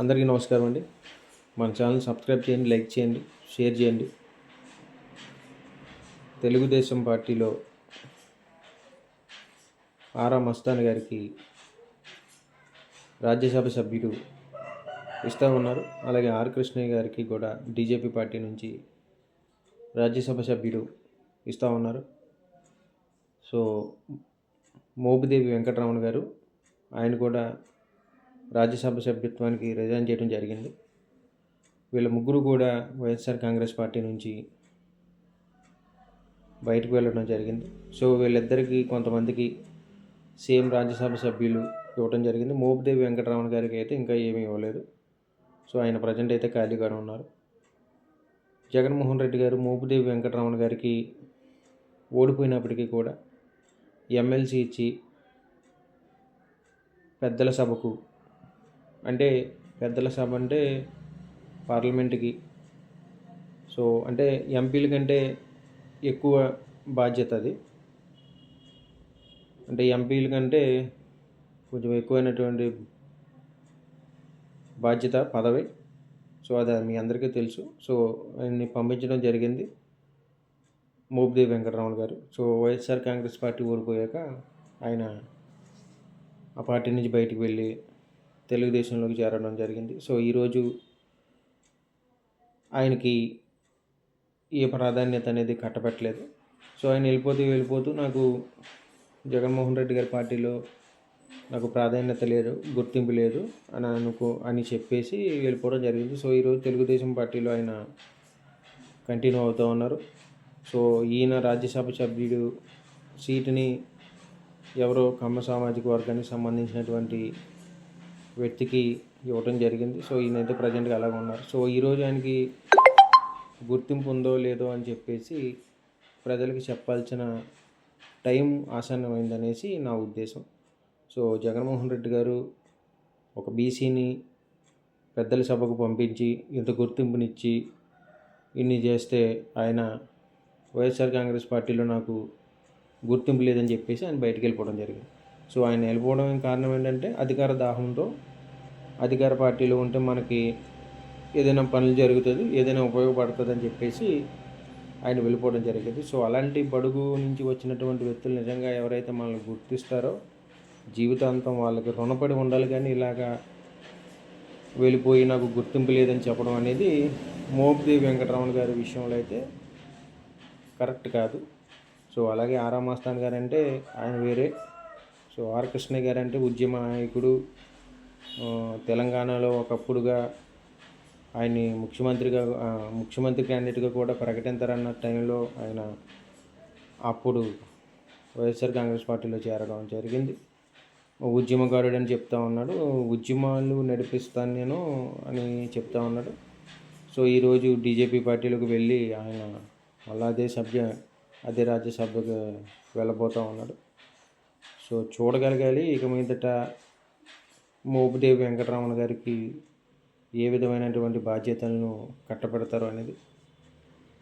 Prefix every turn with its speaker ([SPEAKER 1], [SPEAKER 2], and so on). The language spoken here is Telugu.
[SPEAKER 1] అందరికీ నమస్కారం అండి. మన ఛానల్ సబ్స్క్రైబ్ చేయండి లైక్ చేయండి షేర్ చేయండి. తెలుగుదేశం పార్టీలో ఆరా మస్తాన్ గారికి రాజ్యసభ సభ్యుడు ఇస్తూ ఉన్నారు. అలాగే ఆర్ కృష్ణయ్య గారికి కూడా బీజేపీ పార్టీ నుంచి రాజ్యసభ సభ్యుడు ఇస్తూ ఉన్నారు. సో మోపిదేవి వెంకటరమణ గారు ఆయన కూడా రాజ్యసభ సభ్యత్వానికి రిజైన్ చేయడం జరిగింది. వీళ్ళ ముగ్గురు కూడా వైఎస్ఆర్ కాంగ్రెస్ పార్టీ నుంచి బయటకు వెళ్ళడం జరిగింది. సో వీళ్ళిద్దరికీ కొంతమందికి సేమ్ రాజ్యసభ సభ్యులు ఇవ్వడం జరిగింది. మోపిదేవి వెంకటరమణ గారికి అయితే ఇంకా ఏమీ ఇవ్వలేదు. సో ఆయన ప్రజెంట్ అయితే ఖాళీగానే ఉన్నారు. జగన్మోహన్ రెడ్డి గారు మోపిదేవి వెంకటరమణ గారికి ఓడిపోయినప్పటికీ కూడా ఎమ్మెల్సీ ఇచ్చి పెద్దల సభకు అంటే పెద్దల సభ అంటే పార్లమెంట్కి. సో అంటే ఎంపీల కంటే ఎక్కువ బాధ్యత అది. అంటే ఎంపీల కంటే కొంచెం ఎక్కువైనటువంటి బాధ్యత పదవి. సో అది మీ అందరికీ తెలుసు. సో ఆయన్ని పంపించడం జరిగింది Mopidevi Venkataramana garu. So YSR Congress party ఓడిపోయాక ఆయన ఆ పార్టీ నుంచి బయటికి వెళ్ళి తెలుగుదేశంలోకి చేరడం జరిగింది. సో ఈరోజు ఆయనకి ఏ ప్రాధాన్యత అనేది కట్టబెట్టలేదు. సో ఆయన వెళ్ళిపోతూ వెళ్ళిపోతూ నాకు జగన్మోహన్ రెడ్డి గారి పార్టీలో నాకు ప్రాధాన్యత లేదు గుర్తింపు లేదు అని అనుకో అని చెప్పేసి వెళ్ళిపోవడం జరిగింది. సో ఈరోజు తెలుగుదేశం పార్టీలో ఆయన కంటిన్యూ అవుతూ ఉన్నారు. సో ఈయన రాజ్యసభ సభ్యుడు సీటుని ఎవరో కమ్మ సామాజిక వర్గానికి సంబంధించినటువంటి వ్యక్తికి ఇవ్వటం జరిగింది. సో ఈయనైతే ప్రజెంట్గా అలాగ ఉన్నారు. సో ఈరోజు ఆయనకి గుర్తింపు ఉందో లేదో అని చెప్పేసి ప్రజలకి చెప్పాల్సిన టైం ఆసన్నమైందనేసి నా ఉద్దేశం. సో జగన్మోహన్ రెడ్డి గారు ఒక బీసీని పెద్దల సభకు పంపించి ఇంత గుర్తింపునిచ్చి ఇన్ని చేస్తే ఆయన వైఎస్ఆర్ కాంగ్రెస్ పార్టీలో నాకు గుర్తింపు లేదని చెప్పేసి ఆయన బయటికి వెళ్ళిపోవడం జరిగింది. సో ఆయన వెళ్ళిపోవడం కారణం ఏంటంటే అధికార దాహంతో అధికార పార్టీలో ఉంటే మనకి ఏదైనా పనులు జరుగుతుంది ఏదైనా ఉపయోగపడుతుంది అని చెప్పేసి ఆయన వెళ్ళిపోవడం జరిగింది. సో అలాంటి బడుగు నుంచి వచ్చినటువంటి వ్యక్తులు నిజంగా ఎవరైతే మనల్ని గుర్తిస్తారో జీవితాంతం వాళ్ళకి రుణపడి ఉండాలి కానీ ఇలాగా వెళ్ళిపోయి నాకు గుర్తింపు లేదని చెప్పడం అనేది మోపిదేవి వెంకటరమణ గారి విషయంలో అయితే కరెక్ట్ కాదు. సో అలాగే ఆరామాస్థాన్ గారంటే గారు అంటే ఆయన వేరే. సో ఆర్ కృష్ణ గారు అంటే ఉద్యమ నాయకుడు తెలంగాణలో ఒకప్పుడుగా ఆయన్ని ముఖ్యమంత్రిగా ముఖ్యమంత్రి క్యాండిడేట్గా కూడా ప్రకటించారన్న టైంలో ఆయన అప్పుడు వైఎస్ఆర్ కాంగ్రెస్ పార్టీలో చేరడం జరిగింది. ఉద్యమకారుడు అని చెప్తా ఉన్నాడు. ఉద్యమాలు నడిపిస్తాను నేను అని చెప్తా ఉన్నాడు. సో ఈరోజు బీజేపీ పార్టీలోకి వెళ్ళి ఆయన మళ్ళీ అదే సభ్య అదే రాజ్యసభకు వెళ్ళబోతూ ఉన్నాడు. సో చూడగలగాలి. ఇక మీదట మోపిదేవి వెంకటరమణ గారికి ఏ విధమైనటువంటి బాధ్యతలను కట్టబెడతారు అనేది